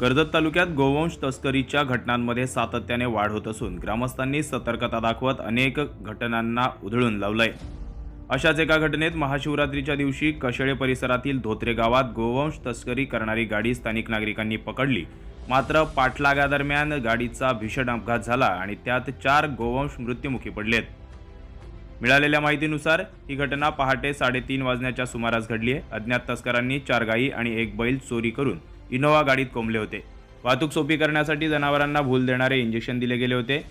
कर्जत तालुक्यात गोवंश तस्करीच्या घटनांमध्ये सातत्याने वाढ होत असून ग्रामस्थांनी सतर्कता दाखवत अनेक घटनांना उधळून लावलंय. अशाच एका घटनेत महाशिवरात्रीच्या दिवशी कशेळे परिसरातील धोत्रे गावात गोवंश तस्करी करणारी गाडी स्थानिक नागरिकांनी पकडली. मात्र पाठलागादरम्यान गाडीचा भीषण अपघात झाला आणि त्यात चार गोवंश मृत्युमुखी पडलेत. मिळालेल्या माहितीनुसार ही घटना पहाटे साडेतीन वाजण्याच्या सुमारास घडली आहे अज्ञात तस्करांनी चार गायी आणि एक बैल चोरी करून इनोव्हा गाडीत कोंबले होते. वाहतूक सोपी करण्यासाठी जनावरांना भूल देणारे इंजेक्शन दिले गेले होते.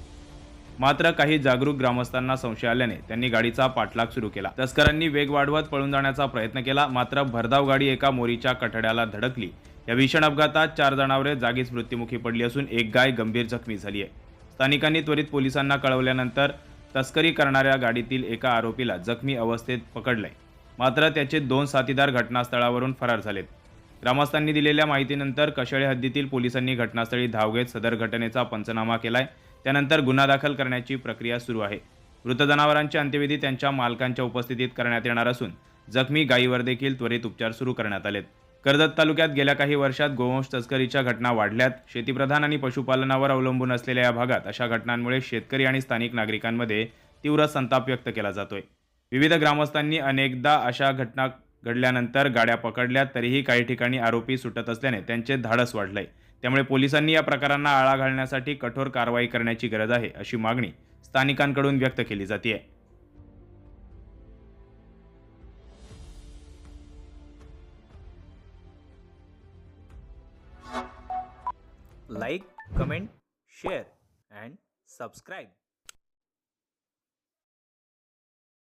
मात्र काही जागरूक ग्रामस्थांना संशय आल्याने त्यांनी गाडीचा पाठलाग सुरू केला. तस्करांनी वेग वाढवत पळून जाण्याचा प्रयत्न केला मात्र भरधाव गाडी एका मोरीच्या कठड्याला धडकली. या भीषण अपघातात चार जनावरे जागीच मृत्युमुखी पडली असून एक गाय गंभीर जखमी झाली आहे. स्थानिकांनी त्वरित पोलिसांना कळवल्यानंतर तस्करी करणाऱ्या गाडीतील एका आरोपीला जखमी अवस्थेत पकडलंय. मात्र त्याचे दोन साथीदार घटनास्थळावरून फरार झालेत. ग्रामस्थांनी दिलेल्या माहितीनंतर कशेळे हद्दीतील पोलिसांनी घटनास्थळी धाव घेत सदर घटनेचा पंचनामा केलाय. त्यानंतर गुन्हा दाखल करण्याची प्रक्रिया सुरू आहे. मृत जनावरांची अंत्यविधी त्यांच्या मालकांच्या उपस्थितीत करण्यात येणार असून जखमी गायीवर देखील त्वरित उपचार सुरू करण्यात आलेत. कर्जत तालुक्यात गेल्या काही वर्षात गोवंश तस्करीच्या घटना वाढल्यात. शेतीप्रधान आणि पशुपालनावर अवलंबून असलेल्या या भागात अशा घटनांमुळे शेतकरी आणि स्थानिक नागरिकांमध्ये तीव्र संताप व्यक्त केला जातोय. विविध ग्रामस्थांनी अनेकदा अशा घटना घडल्यानंतर गाड्या पकडल्या तरीही काही ठिकाणी आरोपी सुटत असल्याने त्यांचे धाडस वाढलंय. त्यामुळे पोलिसांनी या प्रकारांना आळा घालण्यासाठी कठोर कारवाई करण्याची गरज आहे अशी मागणी स्थानिकांकडून व्यक्त केली जाते like comment share and subscribe.